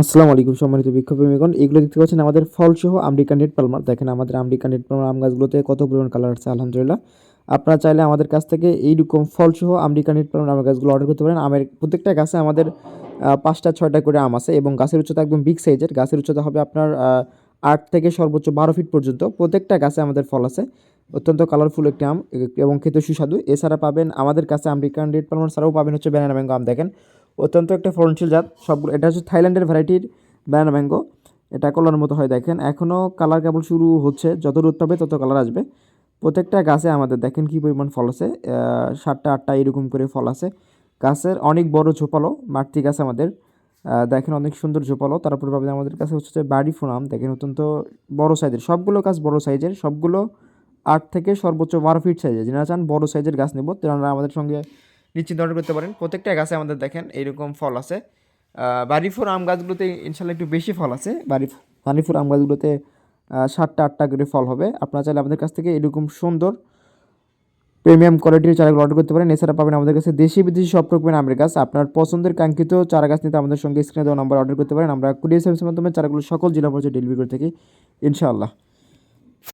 আসসালামু আলাইকুম সম্মানিত বিক্ষোভপ্রেমীগণ। এগুলো দেখতে পাচ্ছেন আমাদের ফলসহ আমেরিকান রেড পালমার দেখেন আমাদের আমেরিকান রেড পালমার আম গাছগুলোতে কত পরিমাণ কালার আছে, আলহামদুলিল্লাহ। আপনারা চাইলে আমাদের কাছ থেকে এইরকম ফলসহ আমেরিকান রেড পালমার আম গাছগুলো অর্ডার করতে পারেন। আমের প্রত্যেকটা গাছে আমাদের পাঁচটা, ছয়টা করে আম আছে এবং গাছের উচ্চতা একদম বিগ সাইজের গাছের উচ্চতা হবে আপনার আট থেকে সর্বোচ্চ বারো ফিট পর্যন্ত। প্রত্যেকটা গাছে আমাদের ফল আছে। অত্যন্ত কালারফুল একটি আম এবং খেতে সুস্বাদু। এছাড়া পাবেন আমাদের কাছে আমেরিকান রেড পালমার ছাড়াও পাবেন হচ্ছে ব্যানানা ম্যাঙ্গো আম। দেখেন অত্যন্ত একটা ফলনশীল জাত। সবগুলো এটা হচ্ছে থাইল্যান্ডের ভ্যারাইটির ব্যানানা ম্যাঙ্গো এটা কলার মতো হয়, দেখেন। এখনও কালার কেবল শুরু হচ্ছে। যত রোদ পাবে, তত কালার আসবে। প্রত্যেকটা গাছে আমাদের দেখেন কী পরিমাণ ফল আছে। সাতটা, আটটা এরকম করে ফল আছে। গাছের অনেক বড় ঝোপালো, মাতৃ গাছ আমাদের। দেখেন অনেক সুন্দর ঝোপালো। তারপরে পাবেন আমাদের কাছে হচ্ছে বাড়ি ফোনাম। দেখেন অত্যন্ত বড় সাইজের সবগুলো গাছ বড় সাইজের সবগুলো আট থেকে সর্বোচ্চ বারো ফিট সাইজের যারা চান বড় সাইজের গাছ নেব তেনারা আমাদের সঙ্গে নিশ্চিন্ত অর্ডার করতে পারেন। প্রত্যেকটা গাছে আমাদের দেখেন এইরকম ফল আছে। বাড়িফোর আম গাছগুলোতে ইনশাল্লাহ একটু বেশি ফল আছে। বাড়ি বাড়িফোর আম গাছগুলোতে সাতটা আটটা করে ফল হবে। আপনারা চাইলে আমাদের কাছ থেকে এরকম সুন্দর প্রিমিয়াম কোয়ালিটির চারাগুলো অর্ডার করতে পারেন। এছাড়া পাবেন আমাদের কাছে দেশি বিদেশি সব রকমের আমের গাছ। আপনার পছন্দের কাঙ্ক্ষিত চারা গাছ নিতে আমাদের সঙ্গে স্ক্রিনে দেওয়া নাম্বার অর্ডার করতে পারেন। আমরা কুরিয়ার সার্ভিসের মাধ্যমে চারাগুলো সকল জেলা পর্যায়ে ডেলিভারি করে থাকি, ইনশাআল্লাহ।